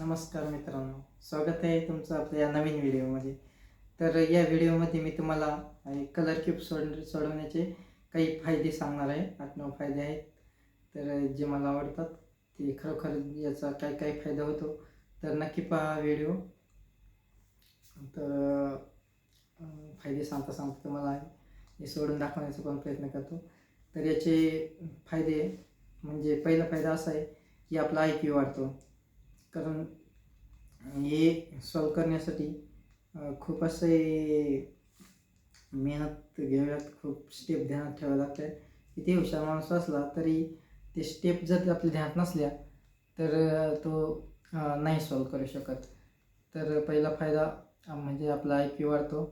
नमस्कार मित्रांनो. स्वागत आहे तुमचं आपल्या या नवीन व्हिडिओमध्ये. तर या व्हिडिओमध्ये मी तुम्हाला कलर क्यूब सोड सोडवण्याचे काही फायदे सांगणार आहे. आठ नऊ फायदे आहेत. तर जे मला आवडतात ते खरोखर याचा काय काय फायदा होतो तर नक्की पहा व्हिडिओ. तर फायदे सांगता सांगता तुम्हाला हे सोडून दाखवण्याचा पण प्रयत्न करतो. तर याचे फायदे म्हणजे पहिला फायदा असा आहे की आपला आय क्यू वाढतो. कारण हे सॉल्व करण्यासाठी खूप असे मेहनत घ्याव्यात खूप स्टेप ध्यानात ठेवावं लागतं. किती हुशार माणूस असला तरी ते स्टेप जर आपल्या ध्यानात नसल्या तर तो नाही सॉल्व करू शकत. तर पहिला फायदा म्हणजे आपला आय क्यू वाढतो.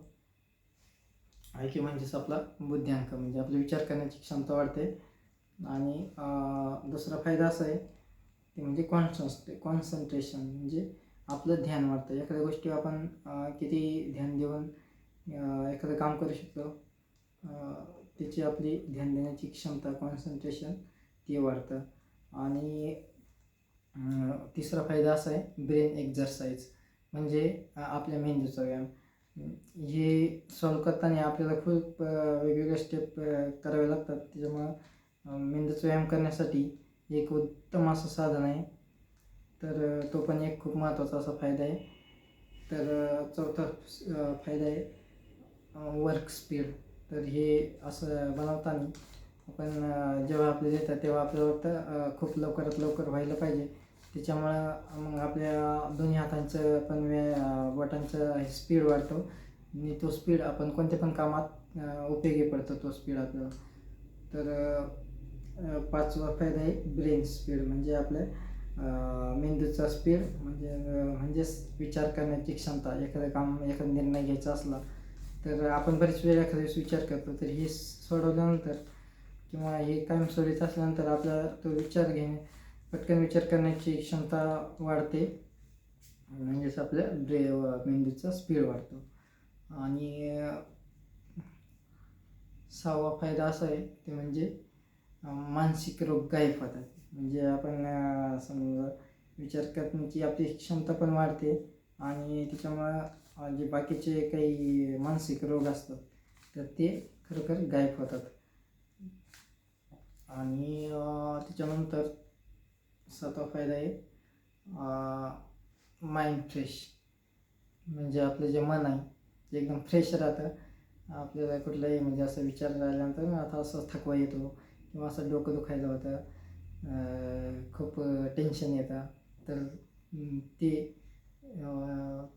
आय क्यू म्हणजेच आपला बुद्ध्यांक म्हणजे आपला विचार करण्याची क्षमता वाढते. आणि दुसरा फायदा असा आहे ते म्हणजे कॉन्सन्ट्रे कॉन्सन्ट्रेशन म्हणजे आपलं ध्यान वाढतं. एखाद्या गोष्टी आपण किती ध्यान देऊन एखादं काम करू शकतो त्याची आपली ध्यान देण्याची क्षमता कॉन्सन्ट्रेशन ते वाढतं. आणि तिसरा फायदा असा आहे ब्रेन एक्झरसाइज म्हणजे आपल्या मेंदूचा व्यायाम. हे सॉल्व करताना आपल्याला खूप वेगवेगळ्या स्टेप करावे लागतात. त्याच्यामुळं मेंदूचा व्यायाम करण्यासाठी एक उत्तम असं साधन आहे. तर तो पण एक खूप महत्त्वाचा असा फायदा आहे. तर चौथा फायदा आहे वर्क स्पीड तर हे असं बनवताना आपण जेव्हा आपले देतात तेव्हा आपल्याला वाटतं खूप लवकरात लवकर व्हायला पाहिजे. त्याच्यामुळं मग आपल्या दोन्ही हातांचं पण वे अ, बोटांचं स्पीड वाढतो. आणि तो स्पीड आपण कोणत्या पण कामात उपयोगी पडतो तो स्पीड आपल्याला. तर पाचवा फायदा आहे ब्रेन स्पीड म्हणजे आपल्या मेंदूचा स्पीड म्हणजे म्हणजेच विचार करण्याची क्षमता. एखादं काम एखादा निर्णय घ्यायचा असला तर आपण बरेच वेळा एखाद्या वेळेस विचार करतो तर हे सोडवल्यानंतर किंवा हे काम सोडीत असल्यानंतर आपला तो विचार घेणे पटकन विचार करण्याची क्षमता वाढते. म्हणजेच आपल्या ब्रे मेंदूचा स्पीड वाढतो. आणि सहावा फायदा असा आहे ते म्हणजे मानसिक रोग गायब होतात. म्हणजे आपण समजा विचार करण्याची आपली क्षमता पण वाढते आणि त्याच्यामुळं जे बाकीचे काही मानसिक रोग असतात तर ते खरोखर गायब होतात. आणि त्याच्यानंतर सातवा फायदा आहे माइंड फ्रेश म्हणजे आपलं जे मन आहे ते एकदम फ्रेश राहतं आपल्याला कुठलाही म्हणजे असं विचार राहिल्यानंतर आता असं थकवा येतो. किंवा असं डोकं दुखायला होतं खूप टेन्शन येतं तर ते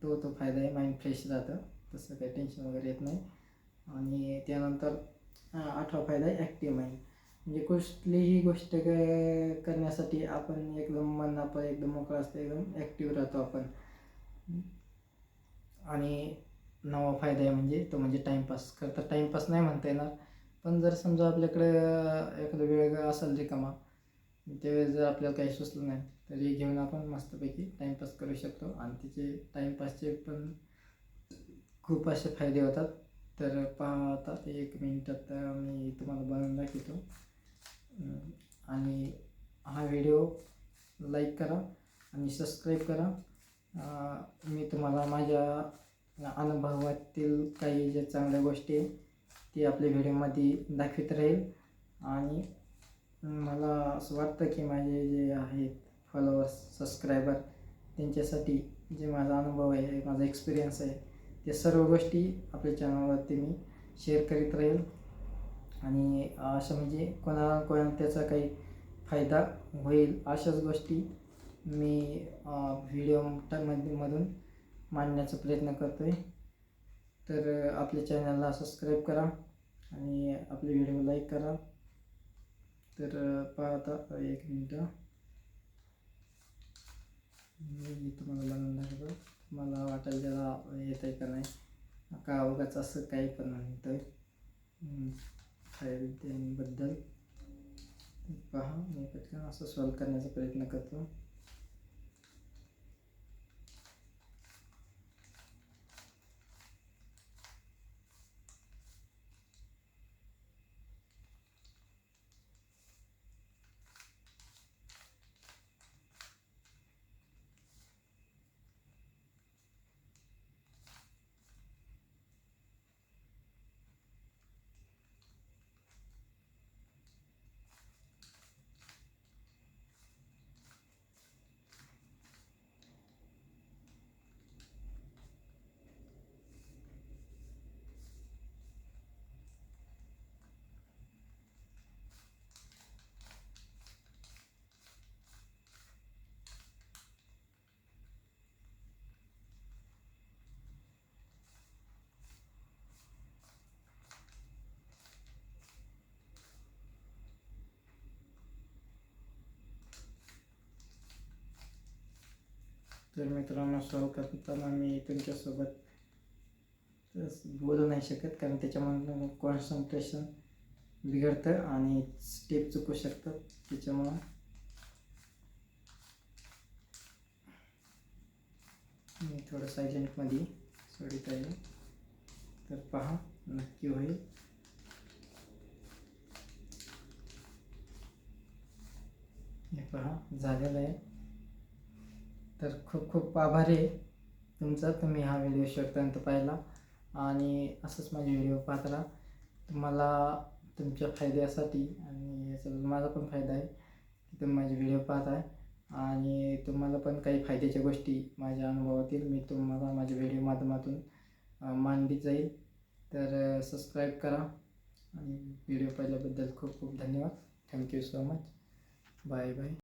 तो तो फायदा आहे माइंड फ्रेश राहतं तसं काही टेन्शन वगैरे येत नाही. आणि त्यानंतर आठवा फायदा आहे ॲक्टिव्ह माइंड म्हणजे कुठलीही गोष्ट क- करण्यासाठी आपण एकदम मन आपण एकदम मोकळं असतं एकदम ॲक्टिव्ह राहतो आपण. आणि नवा फायदा आहे म्हणजे तो म्हणजे टाईमपास खरं तर टाईमपास नाही म्हणता येणार पण जर समजा आपल्याकडे एखादा वेळ असेल रिकामा त्यावेळेस जर आपल्याला काही सुचलं नाही तरी घेऊन आपण मस्तपैकी टाईमपास करू शकतो. आणि तिचे टाईमपासचे पण खूप असे फायदे होतात. तर पहा आता एक मिनिटात मी तुम्हाला बनवून दाखवतो. आणि हा व्हिडिओ लाईक करा आणि सबस्क्राईब करा. मी तुम्हाला माझ्या अनुभवातील काही ज्या चांगल्या गोष्टी आहे ते आपल्या व्हिडिओमध्ये दाखवित राहील. आणि मला असं वाटतं की माझे जे आहेत फॉलोअर्स सबस्क्रायबर त्यांच्यासाठी जे माझा अनुभव आहे माझा एक्सपिरियन्स आहे ते सर्व गोष्टी आपल्या चॅनलवरती मी शेअर करीत राहील. आणि असं म्हणजे कोणाला कोणा त्याचा काही फायदा होईल अशाच गोष्टी मी व्हिडिओ मधून मांडण्याचा प्रयत्न करतो आहे तर आपल्या चॅनलला सबस्क्राईब करा आणि आपले व्हिडिओ लाईक करा. तर पाहता एक मिनटं. मी तुम्हाला बनवून दाखवतो. मला वाटेल त्याला येत आहे का नाही. का उगाच असं काही पण म्हणतं फायद्यांबद्दल पहा मी पटकन असं सॉल्व करण्याचा प्रयत्न करतो. तर मित्रांनो सॉल्व करताना मी तुमच्यासोबत बोलू नाही शकत कारण त्याच्यामधून कॉन्सन्ट्रेशन बिघडतं आणि स्टेप चुकू शकतात त्याच्यामुळं. मी थोडं सायलेंटमध्ये सोडित आहे तर पहा नक्की होईल. हे पहा झालेलं आहे. तर खूप खूप आभारी आहे तुमचा. तुम्ही हा व्हिडिओ शेवटपर्यंत पाहिला आणि असंच माझे व्हिडिओ पाहत राहा. तुम्हाला तुमच्या फायद्यासाठी आणि याचा माझा पण फायदा आहे की तुम्ही माझे व्हिडिओ पाहत आहे आणि तुम्हाला पण काही फायद्याच्या गोष्टी माझ्या अनुभवातील मी तुम्हाला माझ्या व्हिडिओ माध्यमातून मांडली जाईल. तर सबस्क्राईब करा आणि व्हिडिओ पाहिल्याबद्दल खूप खूप धन्यवाद. Thank you so much bye bye